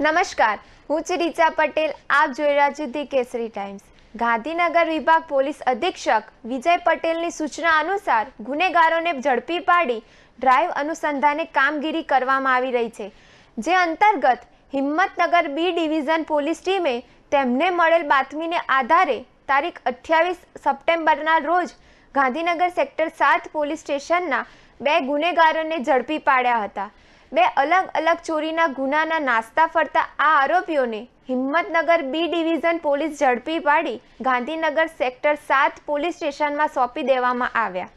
નમસ્કાર. હું છું રીચા પટેલ. આપ જોઈ રહ્યા છો ધી કેસરી ટાઈમ્સ. ગાંધીનગર વિભાગ પોલીસ અધિક્ષક વિજય પટેલની સૂચના અનુસાર ગુનેગારોને ઝડપી પાડી ડ્રાઈવ અનુસંધાને કામગીરી કરવામાં આવી રહી છે. જે અંતર્ગત હિંમતનગર બી ડિવિઝન પોલીસ ટીમે તેમને મળેલ બાતમીને આધારે તારીખ અઠ્યાવીસ સપ્ટેમ્બરના રોજ ગાંધીનગર સેક્ટર સાત પોલીસ સ્ટેશનના બે ગુનેગારોને ઝડપી પાડ્યા હતા. બે અલગ અલગ ચોરીના ગુનાના નાસ્તા ફરતા આ આરોપીઓને હિંમતનગર બી ડિવિઝન પોલીસ ઝડપી પાડી ગાંધીનગર સેક્ટર સાત પોલીસ સ્ટેશનમાં સોંપી દેવામાં આવ્યા.